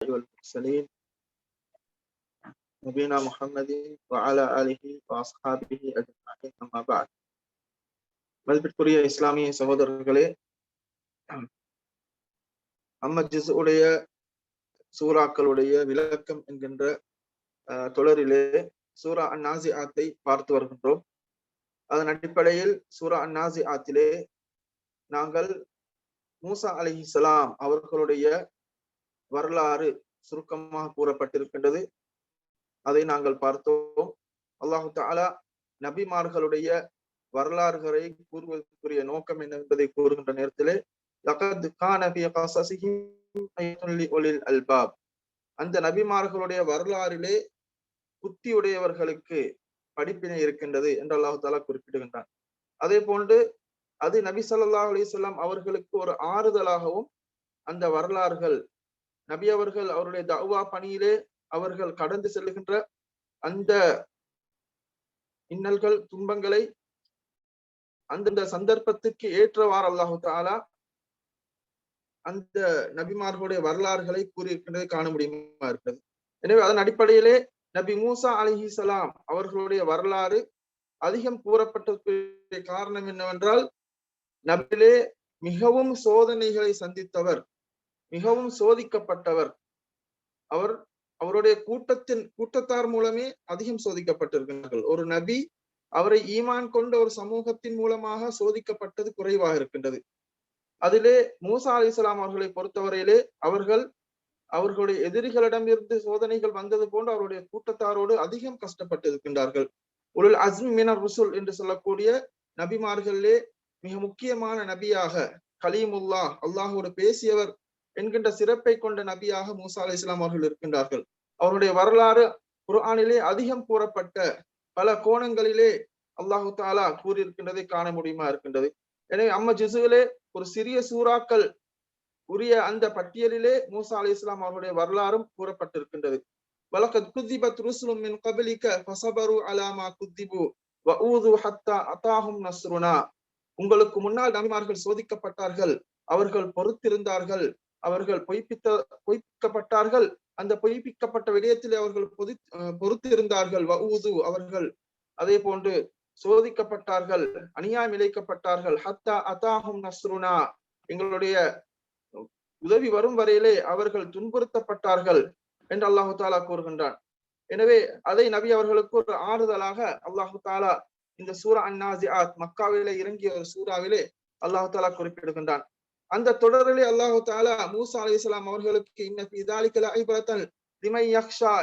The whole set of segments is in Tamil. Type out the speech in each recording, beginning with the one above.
والمرسلين نبينا محمد وعلى آله وأصحابه أجمعين أما بعد மதிப்பிற்குரிய இஸ்லாமிய சகோதரர்களே அம்ம ஜிஸுடைய சூறாக்களுடைய விளக்கம் என்கின்ற தொடரிலே சூரா அந்நாசி ஆத்தை பார்த்து வருகின்றோம் அதன் அடிப்படையில் சூரா அந்நாசி ஆத்திலே நாங்கள் மூசா அலிஹிசலாம் அவர்களுடைய வரலாறு சுருக்கமாக கூறப்பட்டிருக்கின்றது. அதை நாங்கள் பார்த்தோம். அல்லாஹு தாலா நபிமார்களுடைய வரலாறுகளை கூறுவதற்குரிய நோக்கம் என்ன என்பதை கூறுகின்ற நேரத்திலே அல்பாப். அந்த நபிமார்களுடைய வரலாறிலே புத்தியுடையவர்களுக்கு படிப்பினை இருக்கின்றது என்று அல்லாஹு தாலா குறிப்பிடுகின்றான். அதே போன்று அது நபி சல்லா அலிசல்லாம் அவர்களுக்கு ஒரு ஆறுதலாகவும் அந்த வரலாறுகள் நபி அவர்கள் அவருடைய தவா பணியிலே அவர்கள் கடந்து செல்லுகின்ற அந்த இன்னல்கள் துன்பங்களை அந்தந்த சந்தர்ப்பத்துக்கு ஏற்றவாறு அல்லாஹு தாலா அந்த நபிமார்களுடைய வரலாறுகளை கூறியிருக்கின்றதை காண முடியுமா இருக்கிறது. எனவே அதன் அடிப்படையிலே நபி மூசா அலிஹி சலாம் அவர்களுடைய வரலாறு அதிகம் கூறப்பட்டதற்கு காரணம் என்னவென்றால் நபிலே மிகவும் சோதனைகளை சந்தித்தவர் மிகவும் சோதிக்கப்பட்டவர். அவர் அவருடைய கூட்டத்தின் கூட்டத்தார் மூலமே அதிகம் சோதிக்கப்பட்டிருக்கிறார்கள். ஒரு நபி அவரை ஈமான் கொண்ட ஒரு சமூகத்தின் மூலமாக சோதிக்கப்பட்டது குறைவாக இருக்கின்றது. அதிலே மூசா அலி இஸ்லாம் அவர்களை பொறுத்தவரையிலே அவர்கள் அவர்களுடைய எதிரிகளிடமிருந்து சோதனைகள் வந்தது போன்று அவருடைய கூட்டத்தாரோடு அதிகம் கஷ்டப்பட்டு இருக்கின்றார்கள். உலல் அஸ்ம் மினர் ருசுல் என்று சொல்லக்கூடிய நபிமார்களிலே மிக முக்கியமான நபியாக கலீமுல்லா அல்லாஹோடு பேசியவர் என்கின்ற சிறப்பை கொண்ட நபியாக மூசா அலி இஸ்லாம் அவர்கள் இருக்கின்றார்கள். அவருடைய வரலாறு குர்ஆனிலே அதிகம் கூறப்பட்ட பல கோணங்களிலே அல்லாஹு தாலா கூறியிருக்கின்றதை காண முடியுமா இருக்கின்றது. எனவே அம்ம ஜிசுவிலே ஒரு சிறிய சூறாக்கள் உரிய அந்த பட்டியலிலே மூசா அலி இஸ்லாம் அவருடைய வரலாறும் கூறப்பட்டிருக்கின்றது. வலக்கத் குத்திபத் ருசுலும் மின் கபலிக்க ஃபசபரு அலாமா குத்திபு வஊது ஹத்தா அத்தாஹும் நஸ்ருனா. உங்களுக்கு முன்னால் நபிமார்கள் சோதிக்கப்பட்டார்கள் அவர்கள் பொறுத்திருந்தார்கள் அவர்கள் பொய்ப்பித்த பொய்ப்பிக்கப்பட்டார்கள் அந்த பொய்ப்பிக்கப்பட்ட விடயத்தில் அவர்கள் பொதி பொறுத்திருந்தார்கள். வஊது அவர்கள் அதே போன்று சோதிக்கப்பட்டார்கள் அநியாயம் இழைக்கப்பட்டார்கள். ஹத்தா அதாஹும் நஸ்ருனா எங்களுடைய உதவி வரும் வரையிலே அவர்கள் துன்புறுத்தப்பட்டார்கள் என்று அல்லாஹு தாலா கூறுகின்றான். எனவே அதை நபி அவர்களுக்கு ஒரு ஆறுதலாக அல்லாஹு தாலா இந்த சூரா அந்நாசி ஆத் மக்காவிலே இறங்கிய ஒரு சூறாவிலே அல்லாஹு தாலா குறிப்பிடுகின்றான். அந்த தொடரிலே அல்லாஹு தாலா மூசா அலி இஸ்லாம் அவர்களுக்கு திமை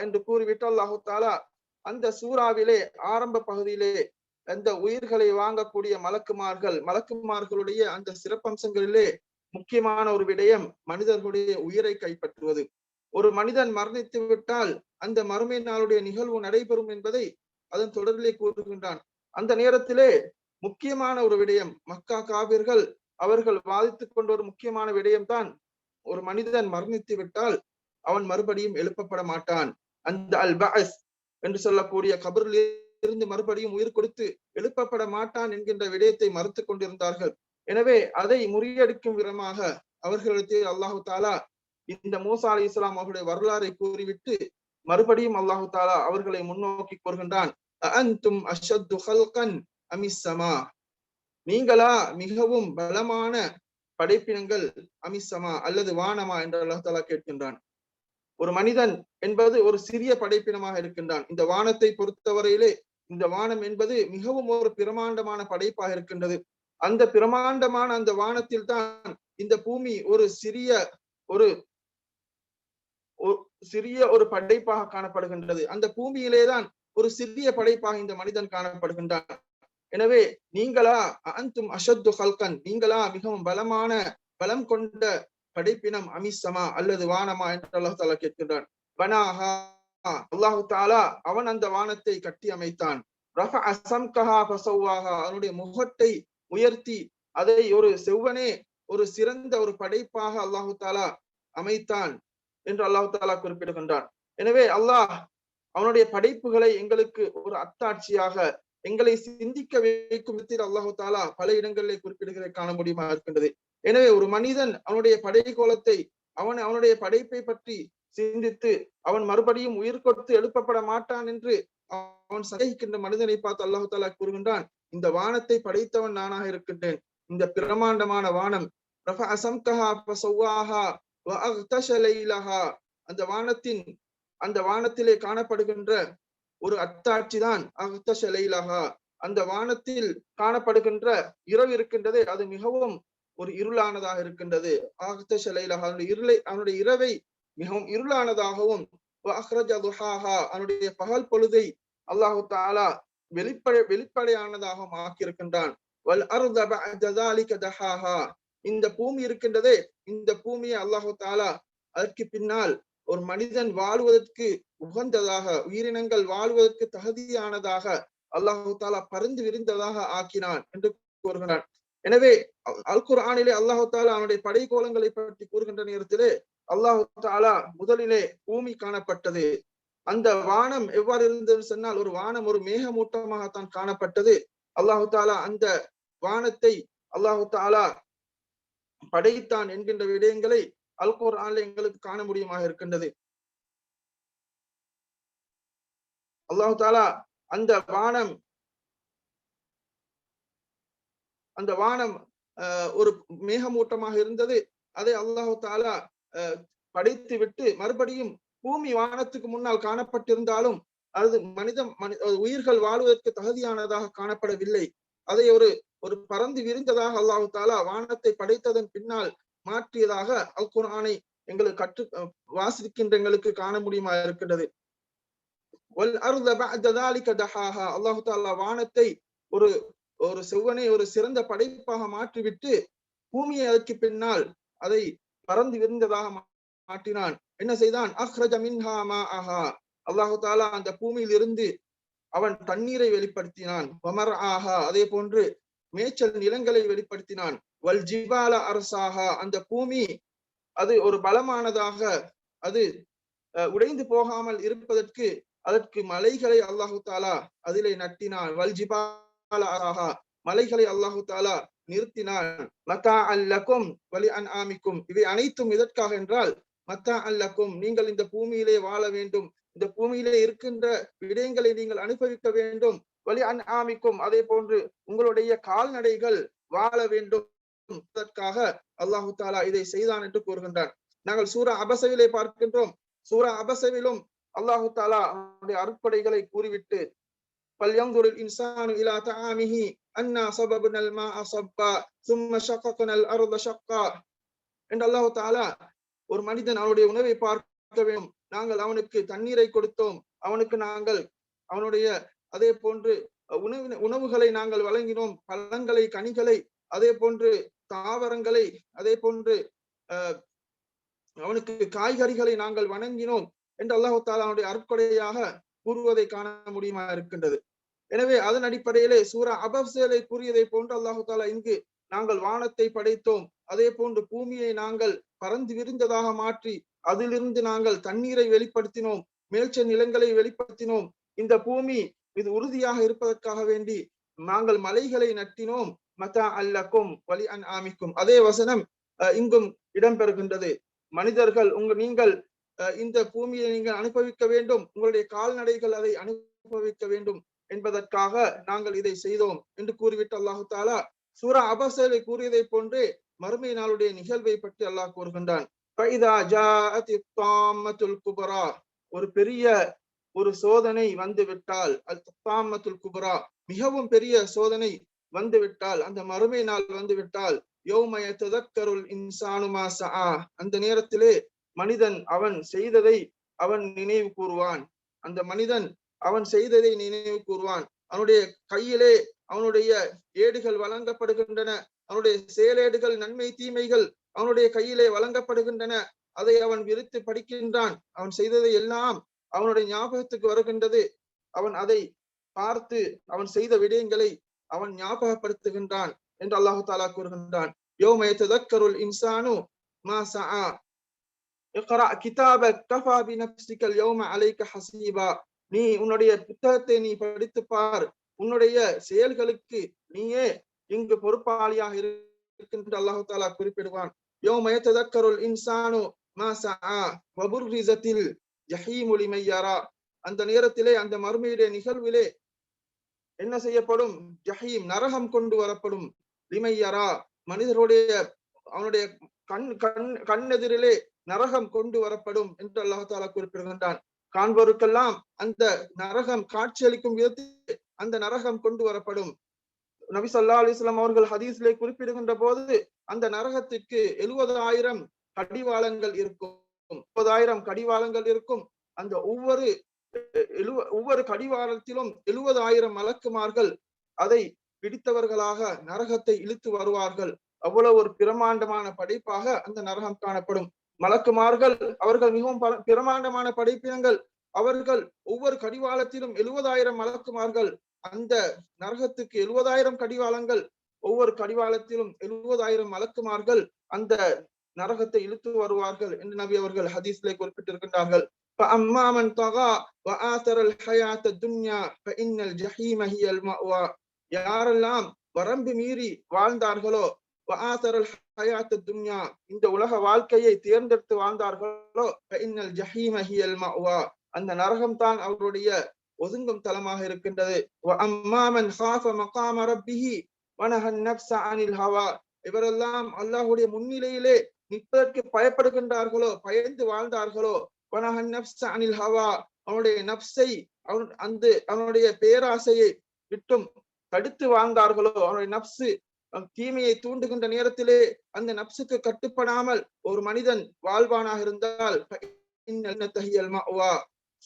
என்று கூறிவிட்டு அல்லாஹு தாலா அந்த சூறாவிலே ஆரம்ப பகுதியிலே அந்த உயிர்களை வாங்கக்கூடிய மலக்குமார்கள் மலக்குமார்களுடைய அந்த சிறப்பம்சங்களிலே முக்கியமான ஒரு விடயம் மனிதர்களுடைய உயிரை கைப்பற்றுவது. ஒரு மனிதன் மரணித்து விட்டால் அந்த மறுமை நாளுடைய நிகழ்வு நடைபெறும் என்பதை அதன் தொடரிலே கூறுகின்றான். அந்த நேரத்திலே முக்கியமான ஒரு விடயம் மக்கா காவிர்கள் அவர்கள் வாதித்துக் கொண்ட ஒரு முக்கியமான விடயம்தான் ஒரு மனிதன் மரணித்து விட்டால் அவன் மறுபடியும் எழுப்பப்பட மாட்டான். அந்த அல் பாஸ் என்று சொல்லக்கூடிய கபரில் இருந்து மறுபடியும் உயிர் கொடுத்து எழுப்பப்பட மாட்டான் என்கின்ற விடயத்தை மறுத்து கொண்டிருந்தார்கள். எனவே அதை முறியடிக்கும் விதமாக அவர்களிடத்தில் அல்லாஹு தாலா இந்த மூசா அலி இஸ்லாம் அவர்களுடைய வரலாறை கூறிவிட்டு மறுபடியும் அல்லாஹு தாலா அவர்களை முன்னோக்கி கூறுகின்றான். அன்தும் அஷத்து ஹல்கன் அமிசமா நீங்களா மிகவும் பலமான படைப்பினங்கள் அமிசமா அல்லது வானமா என்று அல்லாஹ் தாலா கேட்கின்றான். ஒரு மனிதன் என்பது ஒரு சிறிய படைப்பினமாக இருக்கின்றான். இந்த வானத்தை பொறுத்தவரையிலே இந்த வானம் என்பது மிகவும் ஒரு பிரமாண்டமான படைப்பாக இருக்கின்றது. அந்த பிரமாண்டமான அந்த வானத்தில் தான் இந்த பூமி ஒரு சிறிய ஒரு சிறிய ஒரு படைப்பாக காணப்படுகின்றது. அந்த பூமியிலேதான் ஒரு சிறிய படைப்பாக இந்த மனிதன் காணப்படுகின்றான். எனவே நீங்களா அந்தும் அஷத்து ஹல்கன் நீங்களா மிகவும் பலமான பலம் கொண்ட படைப்பினம் அமிசமா அல்லது வானமா என்று அல்லாஹு தாலா கேட்கின்றான். பனாஹா அல்லாஹு தாலா அவன் அந்த வானத்தை கட்டி அமைத்தான். அவனுடைய முகத்தை உயர்த்தி அதை ஒரு செவ்வனே ஒரு சிறந்த ஒரு படைப்பாக அல்லாஹு தாலா அமைத்தான் என்று அல்லாஹு தாலா குறிப்பிடுகின்றான். எனவே அல்லாஹ் அவனுடைய படைப்புகளை எங்களுக்கு ஒரு அத்தாட்சியாக எங்களை சிந்திக்க வைக்கும் விதத்தில் அல்லாஹு தாலா பல இடங்களிலே குறிப்பிடுகிறதை காண முடியுமா இருக்கின்றது. எனவே ஒரு மனிதன் அவனுடைய படைகோலத்தை அவன் அவனுடைய படைப்பை பற்றி சிந்தித்து அவன் மறுபடியும் உயிர் கொடுத்து எழுப்பப்பட மாட்டான் என்று அவன் சந்தேகிக்கின்ற மனிதனை பார்த்து அல்லாஹு தாலா கூறுகின்றான் இந்த வானத்தை படைத்தவன் நானாக இருக்கின்றேன். இந்த பிரமாண்டமான வானம் அந்த வானத்தின் அந்த வானத்திலே காணப்படுகின்ற ஒரு அத்தாட்சி தான் சிலையிலகா அந்த வானத்தில் காணப்படுகின்ற இரவு இருக்கின்றது அது மிகவும் ஒரு இருளானதாக இருக்கின்றது. ஆகத்த சிலையிலகா அவனுடைய இருளை அவனுடைய இரவை மிகவும் இருளானதாகவும் அவனுடைய பகல் பொழுதை அல்லாஹு தாலா வெளிப்படை வெளிப்படையானதாகவும் ஆக்கியிருக்கின்றான். இந்த பூமி இருக்கின்றதே இந்த பூமியை அல்லாஹு தாலா அதற்கு பின்னால் ஒரு மனிதன் வாழ்வதற்கு உகந்ததாக உயிரினங்கள் வாழ்வதற்கு தகுதியானதாக அல்லாஹு தாலா பறந்து விரிந்ததாக ஆக்கினான் என்று கூறுகிறான். எனவே அல் குர்ஆனிலே அல்லாஹு தாலா அவனுடைய படைகோலங்களை பற்றி கூறுகின்ற நேரத்திலே அல்லாஹு தாலா முதலிலே பூமி காணப்பட்டது. அந்த வானம் எவ்வாறு இருந்தது சொன்னால் ஒரு வானம் ஒரு மேகமூட்டமாகத்தான் காணப்பட்டது. அல்லாஹு தாலா அந்த வானத்தை அல்லாஹு தாலா படைத்தான் என்கின்ற விடயங்களை அல்கோர் குர்ஆன்ல எங்களுக்கு காண முடியுமாக இருக்கின்றது. அல்லாஹு தாலா அந்த வானம் அந்த வானம் ஒரு மேகமூட்டமாக இருந்தது. அதை அல்லாஹு தாலா படைத்து விட்டு மறுபடியும் பூமி வானத்துக்கு முன்னால் காணப்பட்டிருந்தாலும் அது மனிதம் உயிர்கள் வாழ்வதற்கு தகுதியானதாக காணப்படவில்லை. அதை ஒரு ஒரு பறந்து விரிந்ததாக அல்லாஹு தாலா வானத்தை படைத்ததன் பின்னால் மாற்றியதாக அல் குரானை எங்களுக்கு கற்று வாசிக்கின்ற எங்களுக்கு காண முடியுமா இருக்கின்றது. அல்லாஹு தாலா வானத்தை ஒரு ஒரு செவ்வனை ஒரு சிறந்த படைப்பாக மாற்றிவிட்டு பூமியை அதற்கு பின்னால் அதை பறந்து விரிந்ததாக மாற்றினான். என்ன செய்தான்? அஹ்ரஜ மின்ஹாமா ஆஹா அல்லாஹு தாலா அந்த பூமியில் இருந்து அவன் தண்ணீரை வெளிப்படுத்தினான். வமர் ஆஹா. அதே போன்று மேய்ச்சல் நிலங்களை வெளிப்படுத்தினான். வல் ஜிபால அரசாகா அந்த பூமி அது ஒரு பலமானதாக அது உடைந்து போகாமல் இருப்பதற்கு அதற்கு மலைகளை அல்லாஹு தாலா அதிலே நட்டினான். வல்ஜிபாலா மலைகளை அல்லாஹு தாலா நிறுத்தினான். மத்தா அல்லக்கும் வலி அன் ஆமிக்கும் இவை அனைத்தும் எதற்காக என்றால் மத்தா அல்லக்கும் நீங்கள் இந்த பூமியிலே வாழ வேண்டும். இந்த பூமியிலே இருக்கின்ற விடயங்களை நீங்கள் அனுபவிக்க வேண்டும். வலி அன் ஆமிக்கும் அதே போன்று உங்களுடைய கால்நடைகள் வாழ வேண்டும். அதற்காக அல்லாஹு தாலா இதை செய்தான் என்று கூறுகின்றார் நாங்கள் சூரா அபசவிலே பார்க்கின்றோம். சூரா அபசவிலும் அல்லாஹு தாலா அவனுடைய அறுப்படைகளை கூறிவிட்டு பல்யங்குரில் இன்சானு இலா தாமிஹி அன்னா சபபுனல் மாஅ அசப்பா சும்ம ஷக்கக்னல் அருத ஷக்கா. என்று அல்லாஹு தாலா ஒரு மனிதன் அவனுடைய உணவை பார்க்க வேண்டும். நாங்கள் அவனுக்கு தண்ணீரை கொடுத்தோம். அவனுக்கு நாங்கள் அவனுடைய அதே போன்று உணவு உணவுகளை நாங்கள் வழங்கினோம். பழங்களை கனிகளை அதே போன்று தாவரங்களை அதே போன்று அவனுக்கு காய்கறிகளை நாங்கள் வணங்கினோம். என்று அல்லாஹு தாலாவுடைய அவனுடைய கூறுவதை காண முடியுமா இருக்கின்றது. எனவே அதன் அடிப்படையிலே சூரா அபப்சேலை கூறியதை போன்று அல்லாஹு தாலா இங்கு நாங்கள் வானத்தை படைத்தோம். அதே போன்று பூமியை நாங்கள் பறந்து விரிந்ததாக மாற்றி அதிலிருந்து நாங்கள் தண்ணீரை வெளிப்படுத்தினோம். மேல்ச்ச நிலங்களை வெளிப்படுத்தினோம். இந்த பூமி இது உறுதியாக இருப்பதற்காக வேண்டி நாங்கள் மலைகளை நட்டினோம். மதா அல்லக்கும் வலி அன் ஆமிக்கும். அதே வசனம் இங்கும் இடம்பெறுகின்றது. மனிதர்கள் உங்க நீங்கள் இந்த பூமியை நீங்கள் அனுபவிக்க வேண்டும். உங்களுடைய கால்நடைகள் அதை அனுபவிக்க வேண்டும் என்பதற்காக நாங்கள் இதை செய்தோம் என்று கூறிவிட்டு அல்லாஹு தாலா சூரா அபசரை கூறியதை போன்று மறுமை நாளுடைய நிகழ்வை பற்றி அல்லாஹ் கூறுகின்றான். ஒரு பெரிய ஒரு சோதனை வந்துவிட்டால் அல் தாமத்துல் குபரா மிகவும் பெரிய சோதனை வந்துவிட்டால் அந்த மறுமை நாள் வந்துவிட்டால் யோமய ததக்கருள் இன்சானுமா சா அந்த நேரத்திலே மனிதன் அவன் செய்ததை அவன் நினைவு கூறுவான். அந்த மனிதன் அவன் செய்ததை நினைவு கூறுவான். அவனுடைய கையிலே அவனுடைய ஏடுகள் வழங்கப்படுகின்றன. அவனுடைய செயலேடுகள் நன்மை தீமைகள் அவனுடைய கையிலே வழங்கப்படுகின்றன. அதை அவன் விரித்து படிக்கின்றான். அவன் செய்ததை எல்லாம் அவனுடைய ஞாபகத்துக்கு வருகின்றது. அவன் அதை பார்த்து அவன் செய்த விடயங்களை அவன் ஞாபகப்படுத்துகின்றான் என்று அல்லாஹு தாலா கூறுகின்றான். யோமய ததக்கருள் இன்சானு மா சா இக்ரா கிதாப கஃபா பி அல்-யௌம அலைக ஹசீபா. நீ உன்னுடைய புத்தகத்தை நீ படித்து பார். உன்னுடைய செயல்களுக்கு நீயே இங்கு பொறுப்பாளியாக இருக்கின்ற அல்லாஹு தாலா குறிப்பிடுவான். யோமய ததக்கருள் இன்சானு மா சஆ அந்த நேரத்திலே அந்த மறுமையுடைய நிகழ்விலே என்ன செய்யப்படும்? ஜஹீம் நரகம் கொண்டு வரப்படும். லிமையரா மனிதருடைய அவனுடைய கண் கண் கண்ணெதிரிலே நரகம் கொண்டு வரப்படும் என்று அல்லாஹாலா குறிப்பிடுகின்றான் காண்பவருக்கெல்லாம் அந்த நரகம் காட்சியளிக்கும் விதத்தில் அந்த நரகம் கொண்டு வரப்படும். நபி சொல்லா அலிஸ்லாம் அவர்கள் ஹதீஸ்லே குறிப்பிடுகின்ற போது அந்த நரகத்திற்கு எழுபதாயிரம் கடிவாளங்கள் இருக்கும். முப்பதாயிரம் கடிவாளங்கள் இருக்கும். அந்த ஒவ்வொரு எழுவ ஒவ்வொரு கடிவாளத்திலும் எழுபதாயிரம் மலக்குமார்கள் அதை பிடித்தவர்களாக நரகத்தை இழுத்து வருவார்கள். அவ்வளவு ஒரு பிரமாண்டமான படைப்பாக அந்த நரகம் காணப்படும். மலக்குமார்கள் அவர்கள் மிகவும் பிரமாண்டமான படைப்பினங்கள் அவர்கள் ஒவ்வொரு கடிவாளத்திலும் எழுபதாயிரம் மலக்குமார்கள் அந்த நரகத்துக்கு எழுபதாயிரம் கடிவாளங்கள் ஒவ்வொரு கடிவாளத்திலும் எழுபதாயிரம் மலக்குமார்கள் அந்த நரகத்தை இழுத்து வருவார்கள் என்று நபி அவர்கள் ஹதீஸ்லே குறிப்பிட்டிருக்கின்றார்கள் فأما من طغى وآثر الحياة الدنيا فإن الجحيم هي المأوى யாரெல்லாம் வரம்பு மீறி வாழ்ந்தார்களோ வஆசரல் ஹயாத் துன்யா இந்த உலக வாழ்க்கையை தேர்ந்தெடுத்து வாழ்ந்தார்களோ? இன்னல் ஜஹீம ஹியல் மவா அந்த நரகம் தான் அவருடைய ஒதுங்கும் தலமாக இருக்கின்றது. வ ஹாஃப மகாம ரப்பிஹி வனஹன் நஃப்ஸ அனில் ஹவா இவரெல்லாம் அல்லாஹ்வுடைய முன்னிலையிலே நிற்பதற்கு பயப்படுகின்றார்களோ? பயந்து வாழ்ந்தார்களோ? வனஹன் நஃப்ஸ அனில் ஹவா அவனுடைய நப்சை அவன் அந்த அவனுடைய பேராசையை விட்டும் தடுத்து வாழ்ந்தார்களோ? அவனுடைய நப்சு தீமையை தூண்டுகின்ற நேரத்திலே அந்த நப்சுக்கு கட்டுப்படாமல் ஒரு மனிதன் வாழ்வானாக இருந்தால்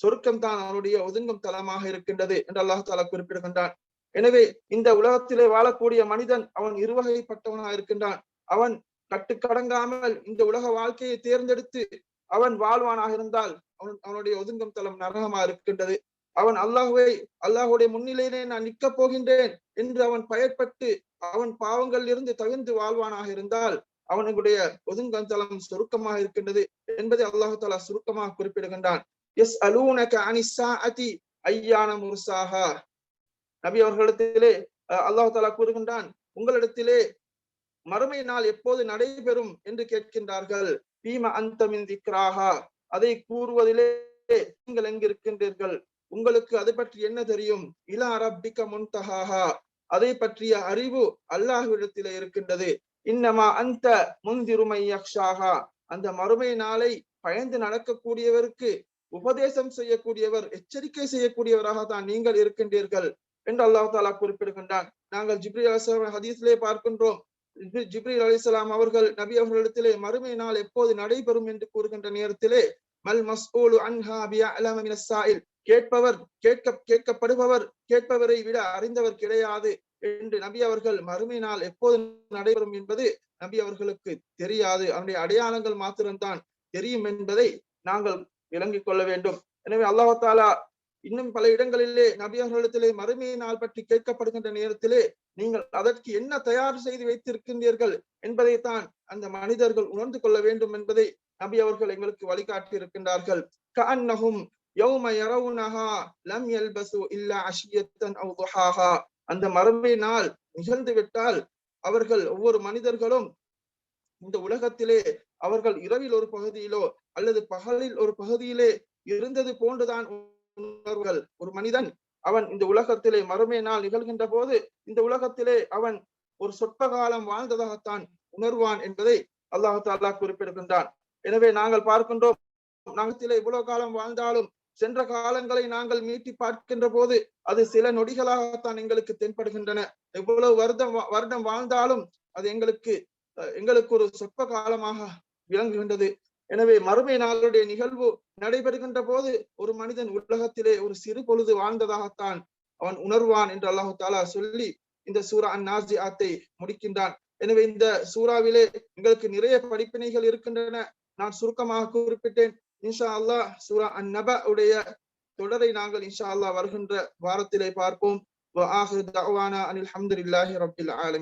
சொர்க்கம் தான் அவனுடைய ஒதுங்கும் தலமாக இருக்கின்றது என்று அல்லாஹ் தாலா குறிப்பிடுகின்றான். எனவே இந்த உலகத்திலே வாழக்கூடிய மனிதன் அவன் இருவகைப்பட்டவனாக இருக்கின்றான். அவன் கட்டுக்கடங்காமல் இந்த உலக வாழ்க்கையை தேர்ந்தெடுத்து அவன் வாழ்வானாக இருந்தால் அவன் அவனுடைய ஒதுங்கும் தலம் நரகமா இருக்கின்றது. அவன் அல்லாஹுவை அல்லாஹுடைய முன்னிலையிலே நான் நிற்க போகின்றேன் என்று அவன் பயப்பட்டு அவன் பாவங்கள் இருந்து தவிர்ந்து வாழ்வானாக இருந்தால் அவனுடைய ஒதுங்கந்தளம் சுருக்கமாக இருக்கின்றது என்பதை அல்லாஹு தாலா சுருக்கமாக குறிப்பிடுகின்றான். எஸ் அலூனக அனிசாஅதி ஐயான முருசாகா நபி அவர்களிடத்திலே அல்லாஹு தாலா கூறுகின்றான் உங்களிடத்திலே மறுமை நாள் எப்போது நடைபெறும்? என்று கேட்கின்றார்கள். பீம அந்தமின் திக்ராஹா. அதை கூறுவதிலே நீங்கள் எங்கிருக்கின்றீர்கள்? உங்களுக்கு அதை பற்றி என்ன தெரியும்? இலா அரபிக்க முன்தஹாஹா. அதை பற்றிய அறிவு அல்லாஹ்விடத்தில இருக்கின்றது. இன்னமா அந்த முந்திருமை யக்ஷாகா அந்த மறுமை நாளை பயந்து நடக்கக்கூடியவருக்கு உபதேசம் செய்யக்கூடியவர் எச்சரிக்கை செய்யக்கூடியவராக தான் நீங்கள் இருக்கின்றீர்கள் என்று அல்லாஹ் தாலா குறிப்பிடுகின்றான். நாங்கள் ஜிப்ரி அலிஸ்லாம் ஹதீஸ்லே பார்க்கின்றோம். ஜிப்ரி அலிஸ்லாம் அவர்கள் நபி அவர்களிடத்திலே மறுமை நாள் எப்போது நடைபெறும் என்று கூறுகின்ற நேரத்திலே மல் மஸ்ஊலு அன்ஹா பியஅலம அலாமின் கேட்பவர் கேட்க கேட்கப்படுபவர் கேட்பவரை விட அறிந்தவர் கிடையாது என்று நபி அவர்கள் மறுமையினால் எப்போது நடைபெறும் என்பது நபி அவர்களுக்கு தெரியாது. அவனுடைய அடையாளங்கள் மாத்திரம்தான் தெரியும் என்பதை நாங்கள் விளங்கிக் கொள்ள வேண்டும். எனவே அல்லாஹாலா இன்னும் பல இடங்களிலே நபி அவர்களிடத்திலே மறுமை நாள் பற்றி கேட்கப்படுகின்ற நேரத்திலே நீங்கள் அதற்கு என்ன தயார் செய்து வைத்திருக்கின்றீர்கள் என்பதைத்தான் அந்த மனிதர்கள் உணர்ந்து கொள்ள வேண்டும் என்பதை நபி அவர்கள் எங்களுக்கு வழிகாட்டி இருக்கின்றார்கள் கஅன்னஹும் யௌம யரவுனஹா லம் எல்பசு இல்லா அஷியத்தன் அவ் துஹாஹா. அந்த மறுமை நாள் நிகழ்ந்து விட்டால் அவர்கள் ஒவ்வொரு மனிதர்களும் இந்த உலகத்திலே அவர்கள் இரவில் ஒரு பகுதியிலோ அல்லது பகலில் ஒரு பகுதியிலே இருந்தது போன்றுதான் உணர்வுகள் ஒரு மனிதன் அவன் இந்த உலகத்திலே மறுமை நாள் நிகழ்கின்ற போது இந்த உலகத்திலே அவன் ஒரு சொற்ப காலம் வாழ்ந்ததாகத்தான் உணர்வான் என்பதை அல்லாஹு தாலா குறிப்பிடுகின்றான். எனவே நாங்கள் பார்க்கின்றோம் நகத்திலே இவ்வளவு காலம் வாழ்ந்தாலும் சென்ற காலங்களை நாங்கள் மீட்டி பார்க்கின்ற போது அது சில நொடிகளாகத்தான் எங்களுக்கு தென்படுகின்றன. எவ்வளவு வருடம் வருடம் வாழ்ந்தாலும் அது எங்களுக்கு எங்களுக்கு ஒரு சொற்ப காலமாக விளங்குகின்றது. எனவே மறுமை நாளுடைய நிகழ்வு நடைபெறுகின்ற போது ஒரு மனிதன் உலகத்திலே ஒரு சிறு பொழுது வாழ்ந்ததாகத்தான் அவன் உணர்வான் என்று அல்லாஹு தாலா சொல்லி இந்த சூரா அந்நாசி ஆத்தை முடிக்கின்றான். எனவே இந்த சூறாவிலே எங்களுக்கு நிறைய படிப்பினைகள் இருக்கின்றன. நான் சுருக்கமாக குறிப்பிட்டேன். இன்ஷா அல்லாஹ் சூரா அந்நப உடைய தொடரை நாங்கள் இன்ஷா அல்லாஹ் வருகின்ற வாரத்திலே பார்ப்போம். அனில் அஹமதுல்லாஹி ரபில் ஆலமி.